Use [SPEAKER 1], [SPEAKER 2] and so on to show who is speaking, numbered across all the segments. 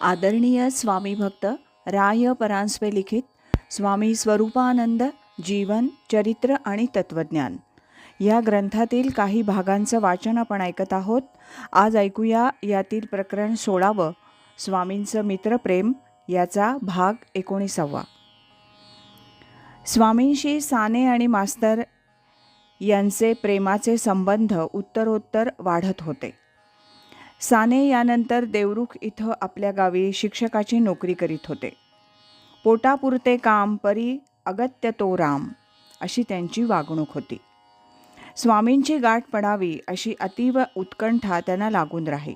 [SPEAKER 1] आदरणीय स्वामी भक्त राय परांजपे लिखित स्वामी स्वरूपानंद जीवन चरित्र आणि तत्वज्ञान. या ग्रंथातील काही भागांचं वाचन आपण ऐकत आहोत. आज ऐकूया यातील प्रकरण सोळावं स्वामींचं मित्रप्रेम याचा भाग एकोणीसावा. स्वामींशी साने आणि मास्तर यांचे प्रेमाचे संबंध उत्तरोत्तर वाढत होते. साने यानंतर देवरुख इथं आपल्या गावी शिक्षकाची नोकरी करीत होते. पोटापुरते काम परी अगत्य तो राम अशी त्यांची वागणूक होती. स्वामींची गाठ पडावी अशी अतीव उत्कंठा त्यांना लागून राही.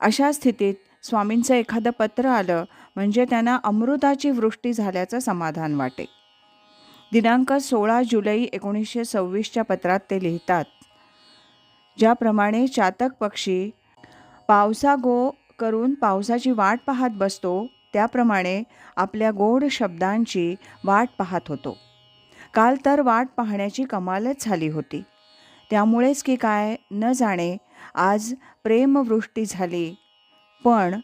[SPEAKER 1] अशा स्थितीत स्वामींचं एखादं पत्र आलं म्हणजे त्यांना अमृताची वृष्टी झाल्याचं समाधान वाटे. दिनांक सोळा जुलै एकोणीसशे सव्वीसच्या पत्रात ते लिहितात ज्याप्रमाणे चातक पक्षी पावसागो करून पावसाची वाट पाहत बसतो त्याप्रमाणे आपल्या गोड शब्दांची वाट पाहत होतो. काल तर वाट पाहण्याची कमालच झाली होती. त्यामुळेच की काय न जाणे आज प्रेमवृष्टी झाली. पण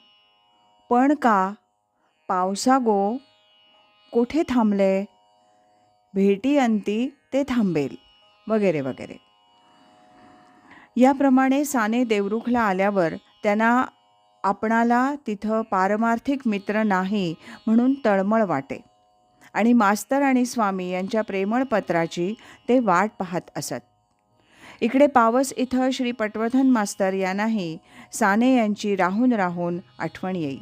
[SPEAKER 1] पण का पावसागो कुठे थांबले? भेटी अंती ते थांबेल वगैरे वगैरे. याप्रमाणे साने देवरुखला आल्यावर त्यांना आपणाला तिथं पारमार्थिक मित्र नाही म्हणून तळमळ वाटे. आणि मास्तर आणि स्वामी यांच्या प्रेमळ पत्राची ते वाट पाहत असत. इकडे पावस इथं श्री पटवर्धन मास्तर यांनाही साने यांची राहून राहून आठवण येई.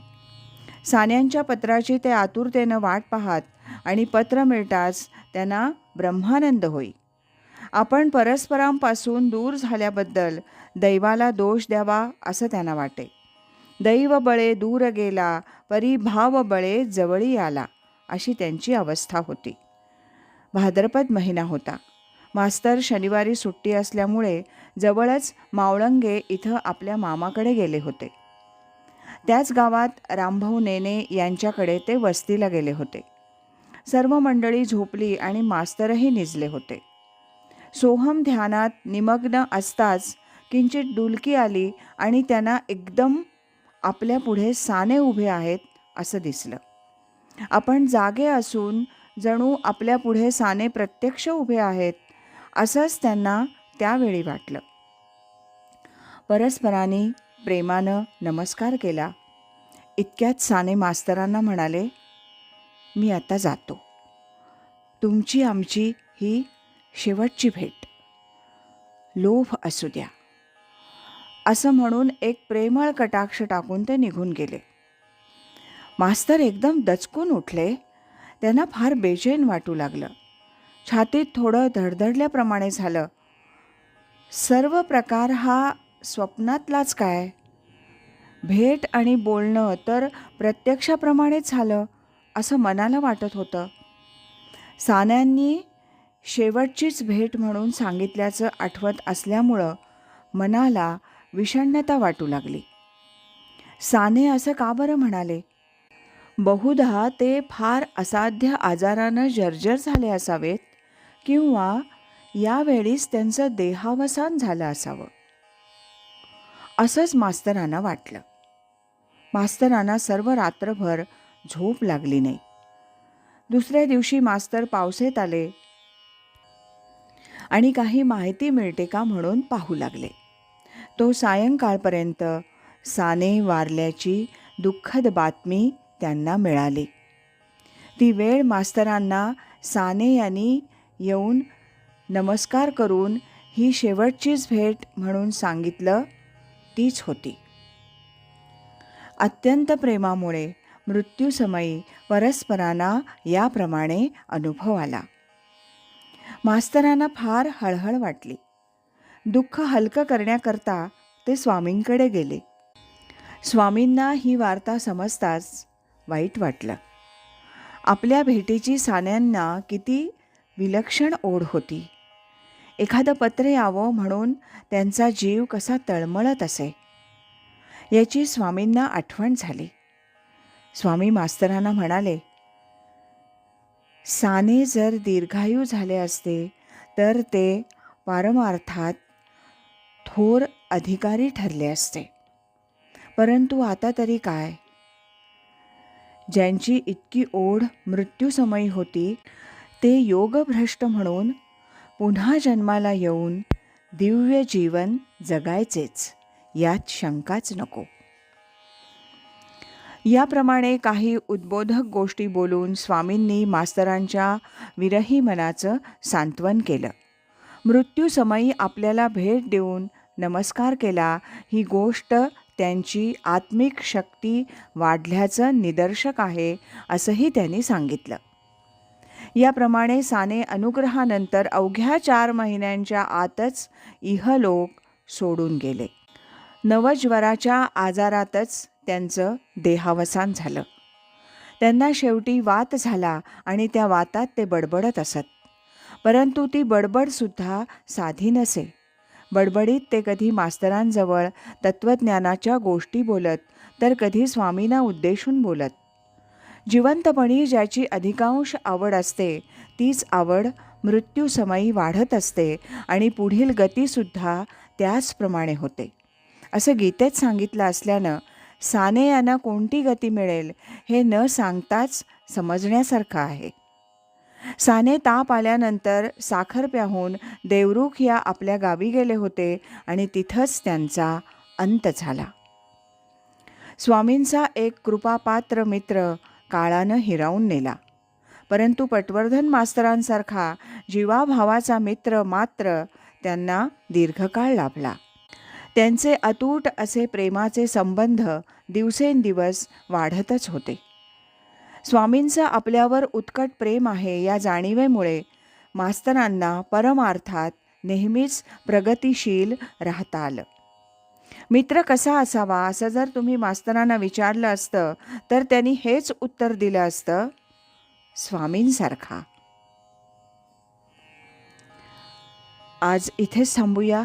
[SPEAKER 1] सान्यांच्या पत्राची ते आतुरतेनं वाट पाहत आणि पत्र मिळताच त्यांना ब्रह्मानंद होई. आपण परस्परांपासून दूर झाल्याबद्दल दैवाला दोष द्यावा असं त्यांना वाटे. दैव बळे दूर गेला परी भाव बळे जवळी आला अशी त्यांची अवस्था होती. भाद्रपद महिना होता. मास्तर शनिवारी सुट्टी असल्यामुळे जवळच मावळंगे इथं आपल्या मामाकडे गेले होते. त्याच गावात रामभाऊ नेने यांच्याकडे ते वस्तीला गेले होते. सर्व मंडळी झोपली आणि मास्तरही निजले होते. सोहम ध्यानात निमग्न असताच किंचित डुलकी आली आणि त्यांना एकदम आपल्या पुढे साने उभे आहेत असं दिसलं. आपण जागे असून जणू आपल्या पुढे साने प्रत्यक्ष उभे आहेत असंच त्यांना त्यावेळी वाटलं. परस्परांनी प्रेमानं नमस्कार केला. इतक्यात साने मास्तरांना म्हणाले मी आता जातो. तुमची आमची ही शेवटची भेट. लोभ असू द्या. असं म्हणून एक प्रेमळ कटाक्ष टाकून ते निघून गेले. मास्तर एकदम दचकून उठले. त्यांना फार बेचैन वाटू लागलं. छातीत थोडं धडधडल्याप्रमाणे झालं. सर्व प्रकार हा स्वप्नातलाच काय? भेट आणि बोलणं तर प्रत्यक्षाप्रमाणेच झालं असं मनाला वाटत होतं. सान्यांनी शेवटचीच भेट म्हणून सांगितल्याचं आठवत असल्यामुळं मनाला विषण्णता वाटू लागली. साने असं का बरं म्हणाले? बहुधा ते फार असाध्य आजारानं जर्जर झाले असावेत किंवा यावेळीच त्यांचं देहावसान झालं असावं. असंच मास्तरांना वाटलं. मास्तरांना सर्व रात्रभर झोप लागली नाही. दुसऱ्या दिवशी मास्तर पावसेत आले. आणि काही माहिती मिळते का म्हणून पाहू लागले. तो सायंकाळपर्यंत साने वारल्याची दुःखद बातमी त्यांना मिळाली. ती वेळ मास्तरांना साने यांनी येऊन नमस्कार करून ही शेवटचीच भेट म्हणून सांगितलं तीच होती. अत्यंत प्रेमामुळे मृत्यूसमयी परस्परांना याप्रमाणे अनुभव आला. मास्तरांना फार हळहळ वाटली. दुःख हलकं करण्याकरता ते स्वामींकडे गेले. स्वामींना ही वार्ता समजताच वाईट वाटलं. आपल्या भेटीची सान्यांना किती विलक्षण ओढ होती. एखादं पत्र यावं म्हणून त्यांचा जीव कसा तळमळत असे. याची स्वामींना आठवण झाली. स्वामी मास्तरांना म्हणाले साने जर दीर्घायू झाले असते तर ते पारमार्थात थोर अधिकारी ठरले असते. परंतु आता तरी काय? ज्यांची इतकी ओढ मृत्यूसमयी होती ते योगभ्रष्ट म्हणून पुन्हा जन्माला येऊन दिव्य जीवन जगायचेच यात शंकाच नको. याप्रमाणे काही उद्बोधक गोष्टी बोलून स्वामींनी मास्तरांच्या विरही मनाचं सांत्वन केलं. मृत्यूसमयी आपल्याला भेट देऊन नमस्कार केला ही गोष्ट त्यांची आत्मिक शक्ती वाढल्याचं निदर्शक आहे असंही त्यांनी सांगितलं. याप्रमाणे साने अनुग्रहानंतर अवघ्या चार महिन्यांच्या आतच इहलोक सोडून गेले. नवज्वराच्या आजारातच त्यांचं देहावसान झालं. त्यांना शेवटी वात झाला आणि त्या वातात ते बडबडत असत. परंतु ती बडबडसुद्धा साधी नसे. बडबडीत ते कधी मास्तरांजवळ तत्त्वज्ञानाच्या गोष्टी बोलत तर कधी स्वामींना उद्देशून बोलत. जिवंतपणी ज्याची अधिकांश आवड असते तीच आवड मृत्यूसमयी वाढत असते आणि पुढील गतीसुद्धा त्याचप्रमाणे होते. असं गीतेत सांगितलं असल्यानं साने यांना कोणती गती मिळेल हे न सांगताच समजण्यासारखं आहे. साने ताप आल्यानंतर साखर प्याहून देवरुख या आपल्या गावी गेले होते आणि तिथंच त्यांचा अंत झाला. स्वामींचा एक कृपापात्र मित्र काळानं हिरावून नेला. परंतु पटवर्धन मास्तरांसारखा जीवाभावाचा मित्र मात्र त्यांना दीर्घकाळ लाभला. त्यांचे अतूट असे प्रेमाचे संबंध दिवसेंदिवस वाढतच होते. स्वामींचं आपल्यावर उत्कट प्रेम आहे या जाणीवेमुळे मास्तरांना परमार्थात नेहमीच प्रगतिशील राहता आलं. मित्र कसा असावा असं जर तुम्ही मास्तरांना विचारलं असतं तर त्यांनी हेच उत्तर दिलं असतं स्वामींसारखा. आज इथेच थांबूया.